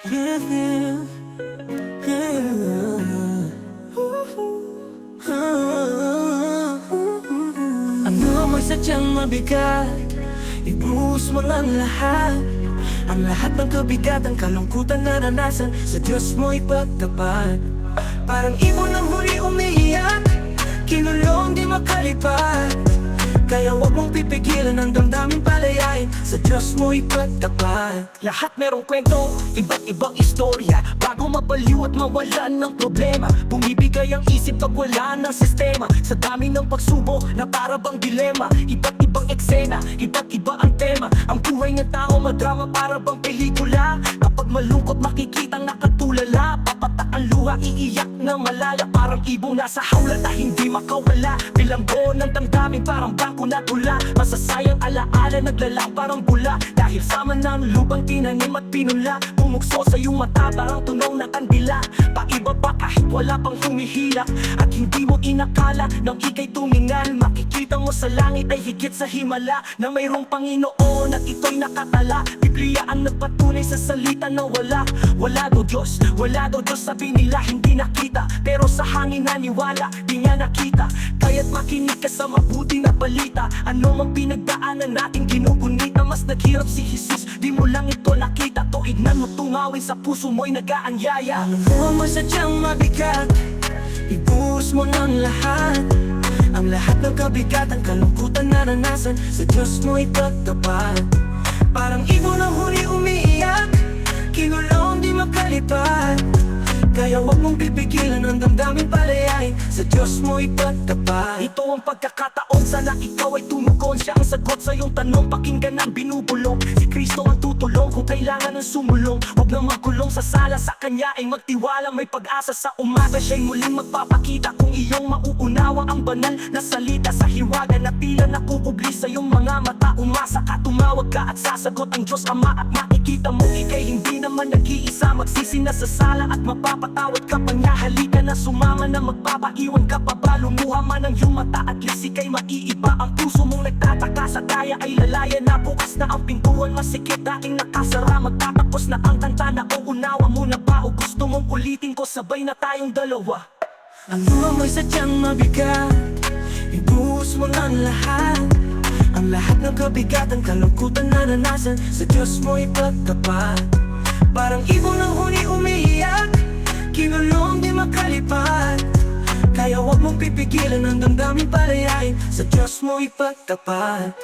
Ano may sadyang mabigat? Ibuhos mo lang lahat. Ang lahat ng kabigatan Kalungkutan naranasan. Sa Diyos mo ipagtapat Parang ibon ng huli umiiyak. Kinulong di makalipat. Kaya wag mong pipigilan ang damdamin palayain. Sa Diyos mo ipagtapat Lahat merong kwento, iba't ibang istorya. Bago mabaliw at mawalan ng problema. Bumibigay ang isip pag wala ng sistema. Sa dami ng pagsubo na para bang dilema. Iba't ibang eksena, iba't iba ang tema. Ang buhay ng tao madrama para bang pelikula. Kapag malungkot makikita ang luha, iiyak na malala. Parang ibong nasa hawla na hindi makawala. Bilanggo ng damdamin parang bangko na tula. Masasayang alaala naglalang parang bula. Dahil sama ng lubang tinanim at pinula Pumukso sa iyong mata parang tunaw na kandila. Paiba pa kahit wala pang humihilak At hindi mo inakala nang ikay tumingal Makikita mo sa langit ay higit sa himala Na mayroong Panginoon at ito'y nakatala. Biblia ang nagpatunay sa salita na wala. Wala do Diyos, wala do Diyos Sabi nila hindi nakita. Pero sa hangin naniwala, di niya nakita. Kaya't makinig ka sa mabuti na balita. Ano mang pinagdaanan natin ginugunita Mas naghirap si Jesus, di mo lang ito nakita. Tuignan mo tungawin sa puso mo'y nagaanyaya. Buwan mo sadyang mabigat Ibuhos mo ng lahat Ang lahat ng kabigatan, kalungkutan naranasan. Sa Diyos mo ipagtapat Parang ibon ang huli umiiyak. Kinulong di makalipat. Kaya wag mong pipigilan ang damdamin palayain Sa Diyos mo ipagtapat Ito ang pagkakataon sana ikaw ay tumugon. Siya ang sagot sa iyong tanong. Pakinggan ang binubulong Si Kristo ang tutulong. Kung kailangan ng sumulong Huwag na magkulong. Sa sala sa Kanya ay magtiwala. May pag-asa sa umaga Siya'y muling magpapakita. Kung iyong mauunawa ang banal na salita Sa hiwaga na tila nakukubli sa iyong mga mata. Umasa ka, tumawag ka at sasagot ang Diyos Ama At makikita mo ikay hindi naman nag-iisa. Magsisi sala at mapapatawad ka pa niya Halika na sumama na magpapaiwan ka pa ba Lumuha man ang iyong mata at least ikay maiiba? Ang puso mong nagtataka sa daya ay lalaya na. Bukas na ang pintuan masikip dating nakasara. Magtatapos na ang kanta na uunawa mo na ba? O gusto mong ulitin ko sabay na tayong dalawa? Ang luha mo'y sadyang mabigat Ibuhos mo ng lahat. Ang lahat ng kabigatan, kalungkutan naranasan. Sa Diyos mo ipagtapat Parang ibon ang huni umiiyak Kinulong di makalipat Kaya wag mong pipigilan ang damdamin palayain. Sa Diyos mo ipagtapat